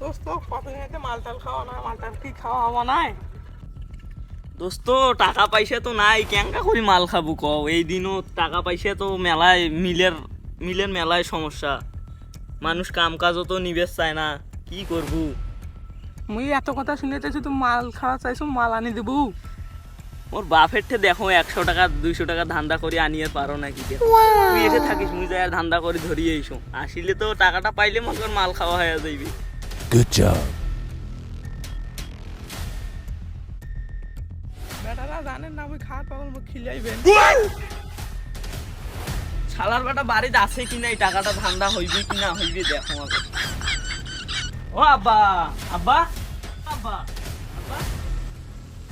দোস্ত কতদিন হতে মালটাল খাওয়া না মালটাল কি খাওয়া হওয়া নাই? দোস্ত টাকা পয়সা তো নাই কেঙ্কা করি মাল খাব ক এই দিনও টাকা পয়সা তো মেলায় মিলের মিলের মেলায় সমস্যা। মানুষ কাম কাজও তো নিবেশ চায় না কি করব? মুই এত কথা শুনেতেছি তুই মাল খাওয়া চাইছো মাল আনি দেবো। মোর বাপের ঠে দেখো একশো টাকা দুইশো টাকা ধান্দা করে আনিয়ে পারো নাকি। তুই এসে থাকিস মুই যাই আর ধান্দা করে ধরিয়ে এসো আসিলে তো টাকাটা পাইলে মনে মাল খাওয়া হয়ে যাইবি। Good job. বেটারা না খিলাইবেন। শালার বেটা বাড়িতে আছে কি নাই টাকাটা ধান্দা হইবে কি না হইবে দেখো ও আব্বা আব্বা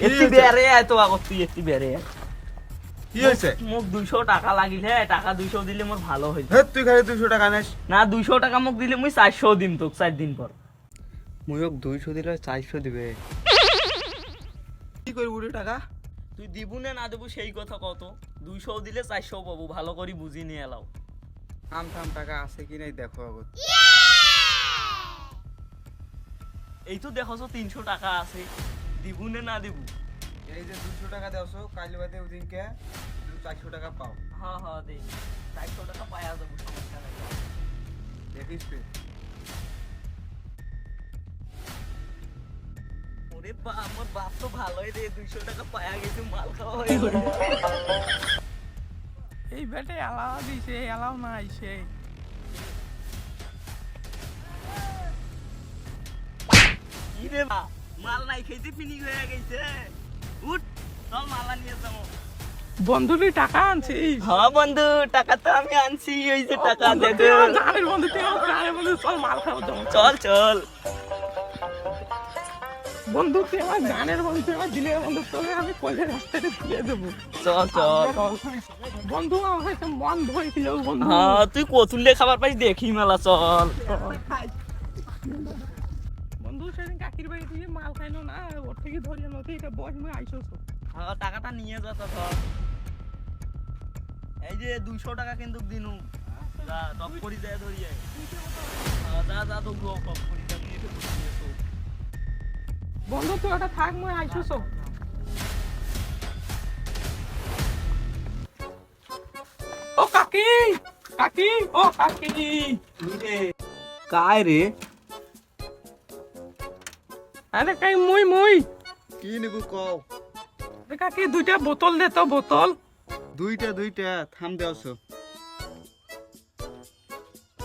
এতি বেরে আয় তো আগত তুই এতি বেরে কি হয়েছে? মোক দুইশো টাকা লাগিলে টাকা দুইশো দিলে মোর ভালো হইবে হে তুই খালি দুশো টাকা নেস না দুইশো টাকা মোক দিলে মুই চারশো দিম তোক চার দিন পর। মুইক দুইশো দিলে চারশো দিবে। কি করবি রে টাকা? তুই দিবু না না দেবু সেই কথা কত দুইশো দিলে চারশো পাবো ভালো করে বুঝি নিয়ে এলাও। থাম থাম টাকা আছে কি নাই দেখো আগত এই তো দেখো তিনশো টাকা আছে দিবু না না দিবু? এই যে দুশো টাকা দেওছো কাল বাদে ওদিনকে চারশো টাকা পাও। হ্যাঁ হ্যাঁ দে চারশো টাকা পায়া যাব সমস্যা নাই। দেখিস ওরে বা আমার বাপ তো ভালোই রে দুইশো টাকা পায়া গেছে মাল খাওয়া হয়ে। এই বেটে এলাও দিছে এলাও নাই সে। কি রে বা মাল নাই খেতে ফিনিশ হয়ে গেছে। উঠ চল মালা নিয়ে যাব। বন্ধুটি টাকা আনছিস? হ্যাঁ বন্ধু টাকা তো আমি আনছি ওই যে টাকা। বন্ধু তুই বন্ধু চল মাল খাওয়া চল চল। বন্ধু তুই আমার জানের বন্ধু তুই আমার দিলের বন্ধু তোকে আমি কলের রাস্তাতে দিয়ে দেবো। চল চল বন্ধু আমার কাছে মন ভয় ছিল বন্ধু। হ্যাঁ তুই কতুললে খাবার পাইস দেখি মেলা চল। বন্ধু সেদিন কাকির বাড়ি থেকে মাল খাইলো না ওর থেকে ধরে নদী এটা বস মুই আইসো হ্যাঁ টাকাটা নিয়ে যা তো এই যে দুইশো টাকা কিন্তু দিনু। যা টপ করি যায় ধরিয়ে হ্যাঁ, যা যা তো করি যা নিয়ে। বন্ধু তুই ওটা থাক মুই আইসো ও কাকি কাকি ও কাকি। কায় রে? আরে কাই মুই মুই। কি নিবু কও? আরে কাকি দুইটা বোতল দে তো বোতল। দুইটা দুইটা থাম দেওছো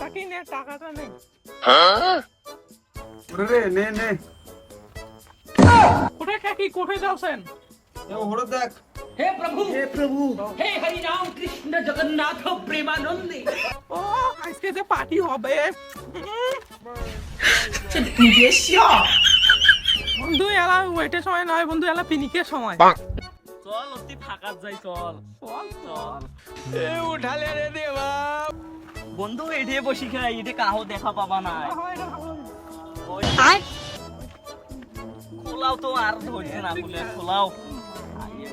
কাকি নে টাকাটা নেই রে নে নে। ওরে কাকি কোথায় যাচ্ছেন ওরে দেখ। হে প্রভু। হে প্রভু। হে হরি রাম কৃষ্ণ জগন্নাথ প্রেমানন্দে। ও আজকে যে পার্টি হবে। বন্ধু এলা ওয়েটের সময় নয় বন্ধু এলা পিনিকের সময়। চল অতি ফাঁকা যাই চল। চল চল। এ উঠালে রে দেবা। বন্ধু এটে বসি খাই এটা কাহো দেখা পাবা না খোলাও তো আর ধরছে না বলে খোলাও। আইয়ে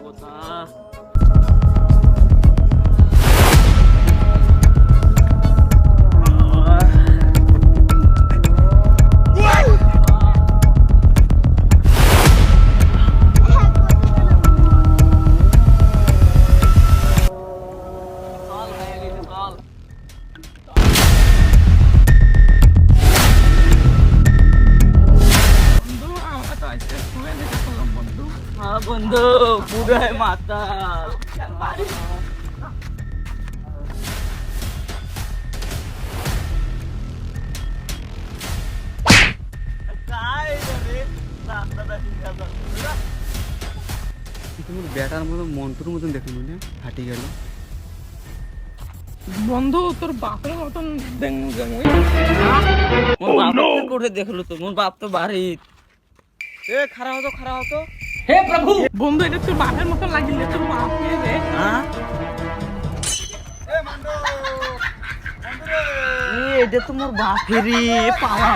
বান্ধব বুড়ায় মাতা তোমার মতো মন্ত্র মতন দেখুন না হাঁটি গেল। বন্ধু তোর বাপের মতন হ্যাঁ? oh দেখল তো? মোর বাপ তো বাড়ি এ খারাপ হতো খারাপ হতো। হে প্রভু! বন্ধু এটা তোর বাপের মতো লাগিলে তোর মাপ কে রে? হ্যাঁ? এটা তো মোর বাপেরই পাওয়া।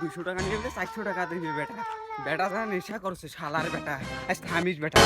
দুশো টাকা নিয়ে চারশো টাকা দিবি বেটা। বেটা যা নেশা করছে শালার বেটা। আজ থামিস বেটা।